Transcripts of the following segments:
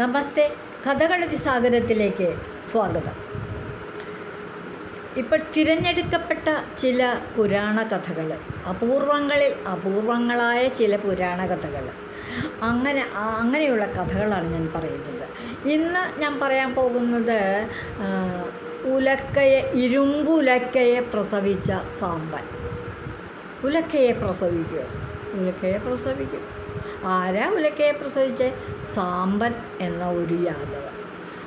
നമസ്തേ. കഥകളതി സാഗരത്തിലേക്ക് സ്വാഗതം. ഇപ്പോൾ തിരഞ്ഞെടുക്കപ്പെട്ട ചില പുരാണ കഥകൾ അപൂർവങ്ങളിൽ അപൂർവങ്ങളായ ചില പുരാണ കഥകൾ അങ്ങനെ അങ്ങനെയുള്ള കഥകളാണ് ഞാൻ പറയുന്നത്. ഇന്ന് ഞാൻ പറയാൻ പോകുന്നത് ഉലക്കയെ ഇരുമ്പുലക്കയെ പ്രസവിച്ച സാമ്പൻ. ഉലക്കയെ പ്രസവിക്കുക ഉലക്കയെ പ്രസവിക്കും. ആരാ ഉലക്കയെ പ്രസവിച്ചേ? സാമ്പൻ എന്ന ഒരു യാദവൻ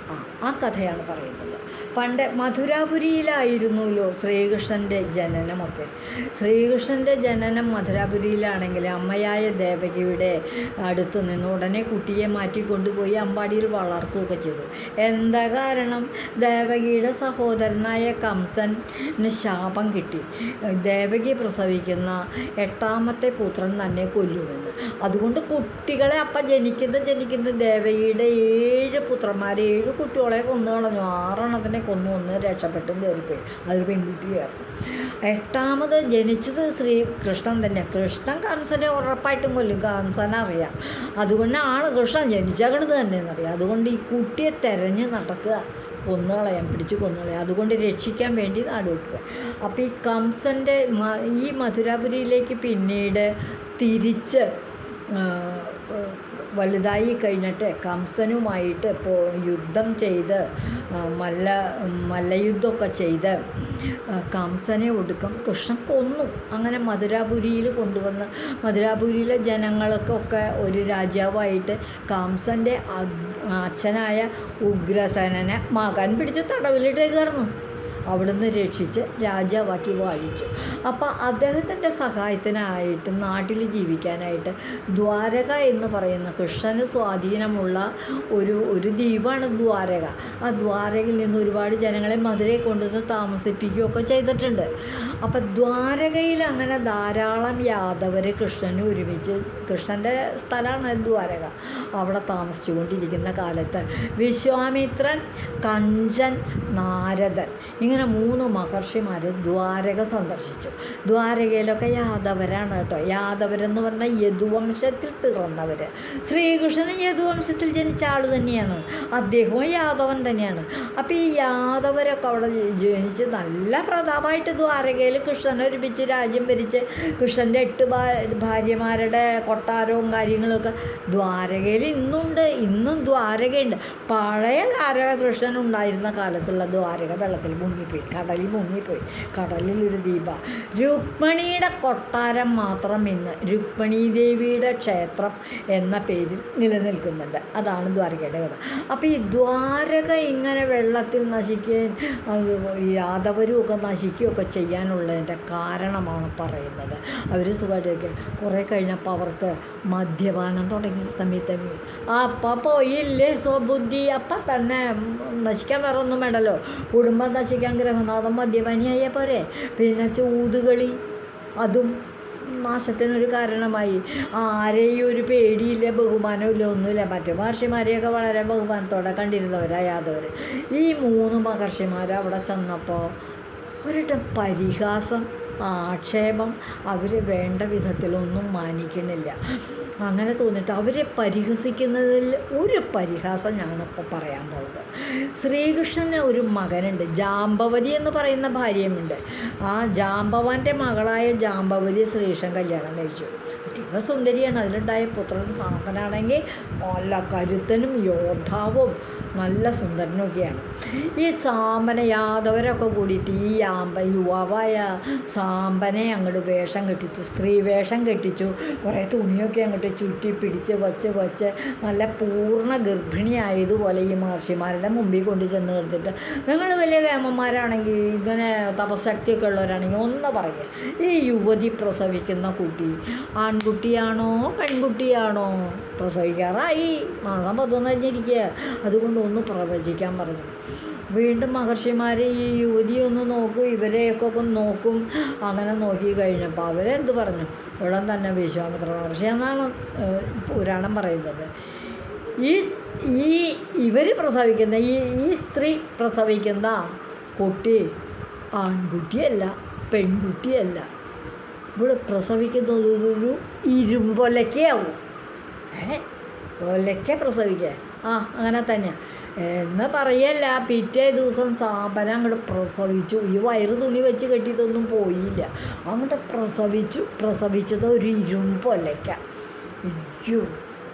ആ ആ കഥയാണ് പറയുന്നത്. പണ്ട് മധുരാപുരിയിലായിരുന്നല്ലോ ശ്രീകൃഷ്ണന്റെ ജനനമൊക്കെ. ശ്രീകൃഷ്ണന്റെ ജനനം മധുരാപുരിയിലാണെങ്കിൽ അമ്മയായ ദേവകിയുടെ അടുത്ത് നിന്ന് ഉടനെ കുട്ടിയെ മാറ്റി കൊണ്ടുപോയി അമ്പാടിയിൽ വളർത്തുകയൊക്കെ ചെയ്തു. എന്താ കാരണം? ദേവകിയുടെ സഹോദരനായ കംസന് ശാപം കിട്ടി. ദേവകി പ്രസവിക്കുന്ന എട്ടാമത്തെ പുത്രൻ തന്നെ കൊല്ലുമെന്ന്. അതുകൊണ്ട് കുട്ടികളെ അപ്പം ജനിക്കുന്ന ജനിക്കുന്ന ദേവകിയുടെ ഏഴ് പുത്രന്മാരെ ഏഴ് കുട്ടികളെ കൊന്നു കളഞ്ഞു ആറെണ്ണത്തിനെ കൊന്നു ഒന്ന് രക്ഷപ്പെട്ടും കയറിപ്പോയി. അതൊരു പെൺകുട്ടിയായിരുന്നു എട്ടാമത് ജനിച്ചത് ശ്രീ കൃഷ്ണൻ തന്നെ. കൃഷ്ണൻ കംസനെ ഉറപ്പായിട്ടും കൊല്ലും. കംസനറിയാം അതുകൊണ്ടാണ് കൃഷ്ണൻ ജനിച്ചകണത് തന്നെ എന്നറിയാം അതുകൊണ്ട് ഈ കുട്ടിയെ തെരഞ്ഞ് നടക്കുക കൊന്നുകളയാൻ പിടിച്ച് കൊന്നുകളയാം. അതുകൊണ്ട് രക്ഷിക്കാൻ വേണ്ടി നാടുവിട്ടുക അപ്പോൾ ഈ കംസന്റെ ഈ മധുരാപുരിയിലേക്ക് പിന്നീട് തിരിച്ച് വലുതായി കഴിഞ്ഞിട്ട് കംസനുമായിട്ട് പോ യുദ്ധം ചെയ്ത് മല്ല മല്ലയുദ്ധമൊക്കെ ചെയ്ത് കംസനെ ഒടുക്കം കൃഷ്ണൻ കൊന്നു. അങ്ങനെ മധുരാപുരിയിൽ കൊണ്ടുവന്ന് മധുരാപുരിയിലെ ജനങ്ങൾക്കൊക്കെ ഒരു രാജാവായിട്ട് കംസന്റെ അച്ഛനായ ഉഗ്രസേനനെ മകൻ പിടിച്ച് തടവിലിട്ടേക്കായിരുന്നു അവിടുന്ന് രക്ഷിച്ച് രാജാവാക്കി വാഴിച്ചു. അപ്പോൾ അദ്ദേഹത്തിന്റെ സഹായത്തിനായിട്ട് നാട്ടിൽ ജീവിക്കാനായിട്ട് ദ്വാരക എന്ന് പറയുന്ന കൃഷ്ണന് സ്വാധീനമുള്ള ഒരു ഒരു ദ്വീപാണ് ദ്വാരക. ആ ദ്വാരകയിൽ നിന്ന് ഒരുപാട് ജനങ്ങളെ മധുരയിൽ കൊണ്ടുവന്ന് താമസിപ്പിക്കുകയൊക്കെ ചെയ്തിട്ടുണ്ട്. അപ്പോൾ ദ്വാരകയിൽ അങ്ങനെ ധാരാളം യാദവർ കൃഷ്ണന് ഒരുമിച്ച് കൃഷ്ണന്റെ സ്ഥലമാണ് ദ്വാരക. അവിടെ താമസിച്ചുകൊണ്ടിരിക്കുന്ന കാലത്ത് വിശ്വാമിത്രൻ കഞ്ചൻ നാരദൻ ഇങ്ങനെ മൂന്ന് മഹർഷിമാർ ദ്വാരക സന്ദർശിച്ചു. ദ്വാരകയിലൊക്കെ യാദവരാണ് കേട്ടോ. യാദവരെന്ന് പറഞ്ഞാൽ യദുവംശത്തിൽ പിറന്നവർ ശ്രീകൃഷ്ണൻ യദുവംശത്തിൽ ജനിച്ച ആൾ തന്നെയാണ്. അദ്ദേഹവും യാദവൻ തന്നെയാണ്. അപ്പോൾ ഈ യാദവരൊക്കെ അവിടെ ജനിച്ച് നല്ല പ്രതാപമായിട്ട് ദ്വാരകയിൽ കൃഷ്ണൻ ഒരുമിച്ച് രാജ്യം ഭരിച്ച് കൃഷ്ണന്റെ എട്ട് ഭാര്യമാരുടെ കൊട്ടാരവും കാര്യങ്ങളൊക്കെ ദ്വാരകയിൽ ഇന്നുണ്ട്. ഇന്നും ദ്വാരകയുണ്ട്. പഴയ ദ്വാരക കൃഷ്ണൻ ഉണ്ടായിരുന്ന കാലത്തുള്ള ദ്വാരക വെള്ളത്തിൽ മുങ്ങിപ്പോയി കടലിൽ മുങ്ങിപ്പോയി. കടലിലൊരു ദീപ. രുക്മിണിയുടെ കൊട്ടാരം മാത്രം ഇന്ന് രുക്മിണി ദേവിയുടെ ക്ഷേത്രം എന്ന പേരിൽ നിലനിൽക്കുന്നുണ്ട്. അതാണ് ദ്വാരകയുടെ കഥ. അപ്പോൾ ഈ ദ്വാരക ഇങ്ങനെ വെള്ളത്തിൽ നശിക്കുകയും യാദവരും ഒക്കെ നശിക്കുകയൊക്കെ ചെയ്യാനുള്ളതിന്റെ കാരണമാണ് പറയുന്നത്. അവർ സുഖമായിട്ട് കുറേ കഴിഞ്ഞപ്പോൾ അവർക്ക് മദ്യപാനം തുടങ്ങി. തമ്മിൽ തമ്മിൽ അപ്പം പോയില്ലേ സ്വബുദ്ധി. അപ്പം തന്നെ നശിക്കാൻ വേറെ ഒന്നും വേണ്ടല്ലോ. കുടുംബം നശിക്കാൻ ഗ്രഹനാഥം മദ്യപാനിയായ പോരെ. പിന്നെ ചൂതുകളി. അതും മാസത്തിനൊരു കാരണമായി. ആരെയും ഒരു പേടിയില്ല ബഹുമാനമില്ല ഒന്നുമില്ല. മറ്റു മഹർഷിമാരെയൊക്കെ വളരെ ബഹുമാനത്തോടെ കണ്ടിരുന്നവരാ യാദവർ ഈ മൂന്ന് മഹർഷിമാർ അവിടെ ചെന്നപ്പോൾ ഒരിട്ട പരിഹാസം ആക്ഷേപം അവർ വേണ്ട വിധത്തിലൊന്നും മാനിക്കണില്ല അങ്ങനെ തോന്നിയിട്ട് അവരെ പരിഹസിക്കുന്നതിൽ ഒരു പരിഹാസം ഞാനിപ്പോൾ പറയാൻ പോകുന്നത് ശ്രീകൃഷ്ണന് ഒരു മകനുണ്ട് ജാമ്പവതി എന്ന് പറയുന്ന ഭാര്യയുമുണ്ട്. ആ ജാമ്പവാന്റെ മകളായ ജാമ്പവതി ശ്രീകൃഷ്ണൻ കല്യാണം കഴിച്ചു. അതീവ സുന്ദരിയാണ്. അതിലുണ്ടായ പുത്രൻ സാമ്പനാണെങ്കിൽ നല്ല കരുത്തനും യോദ്ധാവും നല്ല സുന്ദരനൊക്കെയാണ്. ഈ സാമ്പന യാദവരൊക്കെ കൂടിയിട്ട് ഈ ആമ്പ യുവാവായ സാമ്പനെ അങ്ങോട്ട് വേഷം കെട്ടിച്ചു സ്ത്രീ വേഷം കെട്ടിച്ചു കുറേ തുണിയൊക്കെ അങ്ങോട്ട് ചുറ്റി പിടിച്ച് വച്ച് വച്ച് നല്ല പൂർണ ഗർഭിണിയായതുപോലെ ഈ മഹർഷിമാരുടെ മുമ്പിൽ കൊണ്ട് ചെന്ന് നിർത്തിട്ട് നിങ്ങൾ വലിയ കേമന്മാരാണെങ്കിൽ ഇങ്ങനെ തപശക്തിയൊക്കെ ഉള്ളവരാണെങ്കിൽ ഒന്ന് പറയുക ഈ യുവതി പ്രസവിക്കുന്ന കുട്ടി ആൺകുട്ടിയാണോ പെൺകുട്ടിയാണോ? പ്രസവിക്കാറായി. മാസം പത്തൊന്ന് കഴിഞ്ഞിരിക്കുക അതുകൊണ്ട് ഒന്ന് പ്രവചിക്കാൻ പറഞ്ഞു. വീണ്ടും മഹർഷിമാർ ഈ യുവതി ഒന്ന് നോക്കും ഇവരെയൊക്കെ ഒന്ന് നോക്കും. അങ്ങനെ നോക്കി കഴിഞ്ഞപ്പോൾ അവരെന്ത് പറഞ്ഞു? ഉടൻ തന്നെ വിശ്വാമിത്ര മഹർഷി എന്നാണ് പുരാണം പറയുന്നത്. ഈ ഈ ഇവർ പ്രസവിക്കുന്ന ഈ ഈ സ്ത്രീ പ്രസവിക്കുന്ന കുട്ടി ആൺകുട്ടിയല്ല പെൺകുട്ടിയല്ല. ഇവിടെ പ്രസവിക്കുന്നത് ഒരു ഇരുമ്പൊലക്കയാവും. ഏ? ഒലക്ക പ്രസവിക്കുക ആ അങ്ങനെ തന്നെയാണ് എന്ന് പറയല്ല പിറ്റേ ദിവസം സാപനം അങ്ങോട്ട് പ്രസവിച്ചു. ഈ വയറ് തുണി വെച്ച് കെട്ടിയതൊന്നും പോയില്ല. അങ്ങോട്ട് പ്രസവിച്ചു. പ്രസവിച്ചത് ഒരു ഇരുമ്പൊലയ്ക്ക അയ്യോ.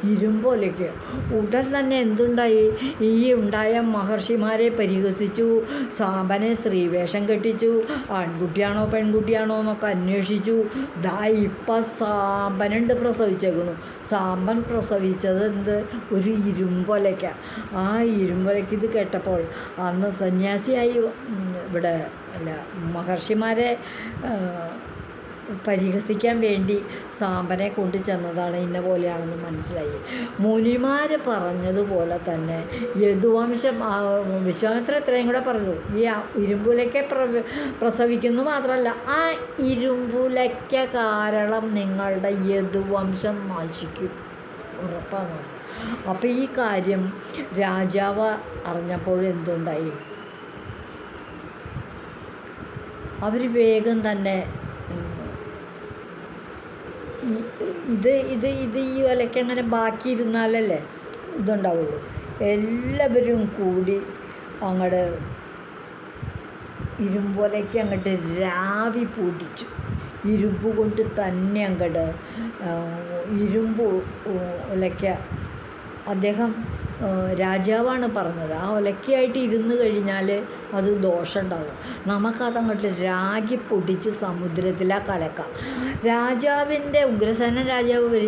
ഇരുമ്പൊലയ്ക്ക് ഉടൻ തന്നെ എന്തുണ്ടായി? ഈ ഉണ്ടായ മഹർഷിമാരെ പരിഹസിച്ചു. സാമ്പനെ സ്ത്രീവേഷം കെട്ടിച്ചു. ആൺകുട്ടിയാണോ പെൺകുട്ടിയാണോ എന്നൊക്കെ അന്വേഷിച്ചു. ദാ ഇപ്പം സാമ്പനുണ്ട് പ്രസവിച്ചേക്കണു. സാമ്പൻ പ്രസവിച്ചത് എന്ത്? ഒരു ഇരുമ്പൊലയ്ക്ക. ആ ഇരുമ്പൊലയ്ക്ക് ഇത് കേട്ടപ്പോൾ അന്ന് സന്യാസിയായി ഇവിടെ അല്ല മഹർഷിമാരെ പരിഹസിക്കാൻ വേണ്ടി സാമ്പനെ കൊണ്ടുചെന്നതാണ് ഇന്ന പോലെയാണെന്ന് മനസ്സിലായി. മുനിമാർ പറഞ്ഞതുപോലെ തന്നെ യദുവംശം വിശ്വാമിത്ര ഇത്രയും കൂടെ പറഞ്ഞു. ഈ ഇരുമ്പുലയ്ക്ക പ്രസവിക്കുന്നു മാത്രമല്ല ആ ഇരുമ്പുലയ്ക്ക കാരണം നിങ്ങളുടെ യദുവംശം നശിക്കും. ഉറപ്പാണ്. അപ്പോൾ ഈ കാര്യം രാജാവ് അറിഞ്ഞപ്പോൾ എന്തുണ്ടായി? അവർ വേഗം തന്നെ ഇത് ഇത് ഇത് ഈ ഒലയ്ക്ക് അങ്ങനെ ബാക്കി ഇരുന്നാലല്ലേ ഇതുണ്ടാവുള്ളൂ. എല്ലാവരും കൂടി അങ്ങോട്ട് ഇരുമ്പൊലയ്ക്ക് അങ്ങോട്ട് രാവി പൂട്ടിച്ചു. ഇരുമ്പ് കൊണ്ട് തന്നെ അങ്ങോട്ട് ഇരുമ്പ് ഒലയ്ക്ക. അദ്ദേഹം രാജാവാണ് പറഞ്ഞത്. ആ ഒലക്കയായിട്ട് ഇരുന്ന് കഴിഞ്ഞാൽ അത് ദോഷമുണ്ടാവും നമുക്കതങ്ങോട്ട് രാജി പൊടിച്ച് സമുദ്രത്തിലാ കലക്കാം. രാജാവിന്റെ ഉഗ്രസേന രാജാവ്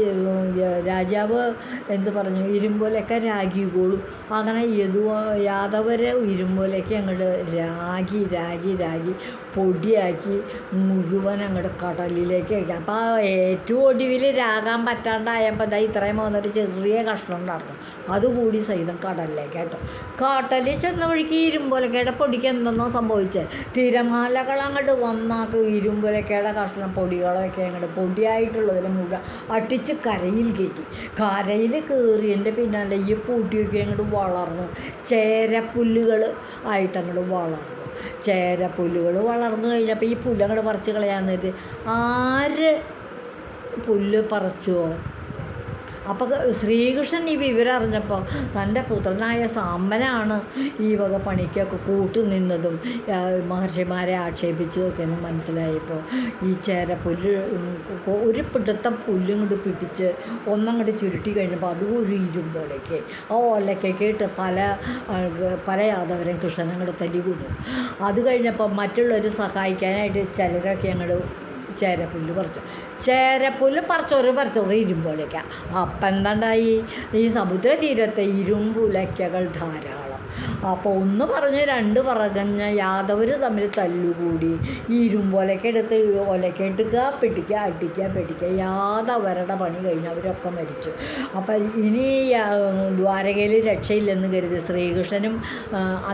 രാജാവ് എന്ത് പറഞ്ഞു? ഇരുമ്പോലൊക്കെ രാഗികോളും. അങ്ങനെ യദുവ യാദവരെ ഇരുമ്പോലൊക്കെ അങ്ങോട്ട് രാഗി രാഗി രാഗി പൊടിയാക്കി മുഴുവൻ അങ്ങോട്ട് കടലിലേക്ക് ഇടുക. അപ്പോൾ ഏറ്റവും ഒടുവിൽ രാഗാൻ പറ്റാണ്ടായപ്പോൾ ഇതാ ഇത്രയും പോകുന്നൊരു ചെറിയ കഷ്ണം ഉണ്ടായിരുന്നു. അതുകൂടി സഹിതം കടലിലേക്ക് കേട്ടോ. കടലിൽ ചെന്ന വഴിക്ക് ഇരുമ്പൊലക്കയുടെ പൊടിക്ക് എന്തെന്നോ സംഭവിച്ചേ. തിരമാലകൾ അങ്ങോട്ട് വന്നാക്ക് ഇരുമ്പൊലക്കയുടെ കഷ്ണം പൊടികളൊക്കെ അങ്ങോട്ട് പൊടിയായിട്ടുള്ളതിൽ മുഴുവൻ അട്ടിച്ച് കരയിൽ കയറ്റി. കരയിൽ കയറിയതിന്റെ പിന്നാലെ ഈ പൂട്ടിയൊക്കെ അങ്ങോട്ട് വളർന്നു. ചേരപ്പുല്ലുകൾ ആയിട്ട് അങ്ങോട്ട് വളർന്നു. ചേരപ്പുല്ലുകൾ വളർന്നു കഴിഞ്ഞപ്പോൾ ഈ പുല്ലങ്ങോട്ട് പറിച്ച് കളയാൻ നേരത്തെ ആര് പുല്ല് പറിച്ചുവോ അപ്പോൾ ശ്രീകൃഷ്ണൻ ഈ വിവരം അറിഞ്ഞപ്പോൾ തന്റെ പുത്രനായ സാമ്പനാണ് ഈ വക പണിക്കൊക്കെ കൂട്ടുനിന്നതും നിന്നതും മഹർഷിമാരെ ആക്ഷേപിച്ചതൊക്കെ എന്ന് മനസ്സിലായപ്പോൾ ഈ ചേര പുല്ല് ഒരു പിടുത്തം പുല്ലും കൊണ്ട് പിടിച്ച് ഒന്നങ്ങോട്ട് ചുരുട്ടി കഴിഞ്ഞപ്പോൾ അതും ഒരു ഇരുമ്പോലേക്ക് ആ ഓലക്കൊക്കെ കേട്ട് പല പല യാദവരും കൃഷ്ണൻ കൂടെ തല്ലി കൂടും. അത് കഴിഞ്ഞപ്പോൾ മറ്റുള്ളവർ സഹായിക്കാനായിട്ട് ചിലരൊക്കെ അങ്ങോട്ട് ചേരപ്പുല്ല് പറിച്ചു. ചേരപ്പുല്ല് പറിച്ചോറ് പറിച്ചോറ് ഇരുമ്പുലയ്ക്ക അപ്പം എന്താണ്ടായി? ഈ സമുദ്രതീരത്തെ ഇരുമ്പുലയ്ക്കകൾ ധാരാളം. അപ്പോൾ ഒന്ന് പറഞ്ഞ് രണ്ട് പറഞ്ഞ യാദവർ തമ്മിൽ തല്ലുകൂടി. ഈ ഇരുമ്പൊലയ്ക്ക എടുത്ത് ഒലക്കെട്ടുക പെട്ടിക്കുക അടിക്കുക പെട്ടിക്കുക യാദവരുടെ പണി കഴിഞ്ഞ് അവരൊക്കെ മരിച്ചു. അപ്പം ഇനി ദ്വാരകയിൽ രക്ഷയില്ലെന്ന് കരുതി ശ്രീകൃഷ്ണനും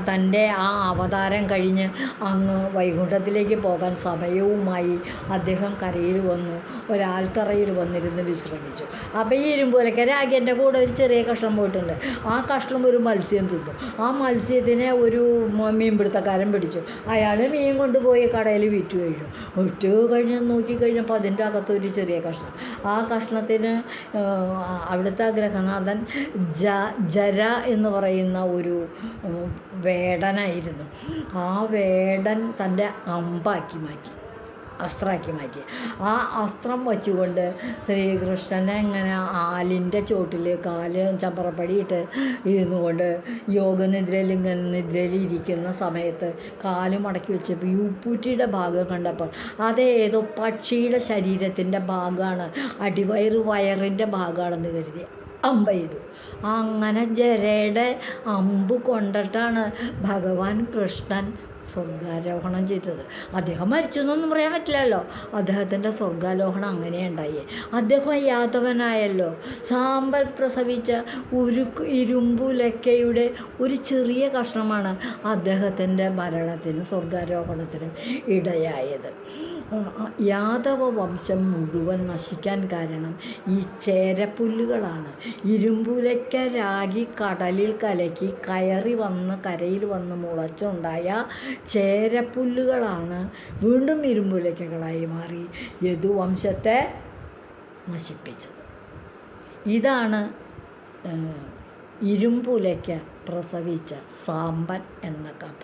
തന്റെ ആ അവതാരം കഴിഞ്ഞ് അങ്ങ് വൈകുണ്ഠത്തിലേക്ക് പോകാൻ സമയവുമായി അദ്ദേഹം കരയിൽ വന്നു. ഒരാൽത്തറയിൽ വന്നിരുന്ന് വിശ്രമിച്ചു. അപ്പോൾ ഈ ഇരുമ്പോലൊക്കെ രാഗിന്റെ കൂടെ ഒരു ചെറിയ കഷ്ണം പോയിട്ടുണ്ട്. ആ കഷ്ണം ഒരു മത്സ്യം തിന്നു. ആ മത്സ്യത്തിനെ ഒരു മീൻപിടുത്തക്കാരൻ പിടിച്ചു. അയാൾ മീൻ കൊണ്ടുപോയി കടയിൽ വിറ്റു കഴിഞ്ഞു വിറ്റു കഴിഞ്ഞ് നോക്കിക്കഴിഞ്ഞപ്പോൾ അതിന്റെ അകത്തൊരു ചെറിയ കഷ്ണം. ആ കഷ്ണത്തിന് അവിടുത്തെ ഗ്രഹനാഥൻ ജ ജര എന്ന് പറയുന്ന ഒരു വേടനായിരുന്നു. ആ വേടൻ തന്റെ അമ്പാക്കി മാറ്റി. അസ്ത്രമാക്കി മാറ്റി. ആ അസ്ത്രം വച്ചുകൊണ്ട് ശ്രീകൃഷ്ണനെ ഇങ്ങനെ ആലിന്റെ ചോട്ടിൽ കാൽ ചമ്പറപ്പടിയിട്ട് ഇരുന്നു കൊണ്ട് യോഗനിദ്രയിൽ ഇങ്ങനെ നിദ്രയിൽ ഇരിക്കുന്ന സമയത്ത് കാൽ മടക്കി വെച്ചപ്പോൾ യൂപ്പൂറ്റിയുടെ ഭാഗം കണ്ടപ്പോൾ അതേതോ പക്ഷിയുടെ ശരീരത്തിന്റെ ഭാഗമാണ് അടിവയറ് വയറിന്റെ ഭാഗമാണെന്ന് കരുതി അമ്പ ചെയ്തു. അങ്ങനെ ജരയുടെ അമ്പ് കൊണ്ടിട്ടാണ് ഭഗവാൻ കൃഷ്ണൻ സ്വർഗാരോഹണം ചെയ്തത്. അദ്ദേഹം മരിച്ചു എന്നൊന്നും പറയാൻ പറ്റില്ലല്ലോ. അദ്ദേഹത്തിന്റെ സ്വർഗാരോഹണം അങ്ങനെ ഉണ്ടായി അദ്ദേഹം യാദവനായല്ലോ സാമ്പൽ പ്രസവിച്ച ഒരു ഇരുമ്പുലക്കയുടെ ഒരു ചെറിയ കഷ്ണമാണ് അദ്ദേഹത്തിന്റെ മരണത്തിനും സ്വർഗാരോഹണത്തിനും ഇടയായത്. യാദവ വംശം മുഴുവൻ നശിക്കാൻ കാരണം ഈ ചേരപ്പുല്ലുകളാണ്. ഇരുമ്പുരയ്ക്ക രാഗി കടലിൽ കലക്കി കയറി വന്ന് കരയിൽ വന്ന് മുളച്ചുണ്ടായ ചേരപ്പുല്ലുകളാണ് വീണ്ടും ഇരുമ്പുരയ്ക്കകളായി മാറി യദുവംശത്തെ നശിപ്പിച്ചത്. ഇതാണ് ഇരുമ്പുലയ്ക്ക് പ്രസവിച്ച സാമ്പൻ എന്ന കഥ.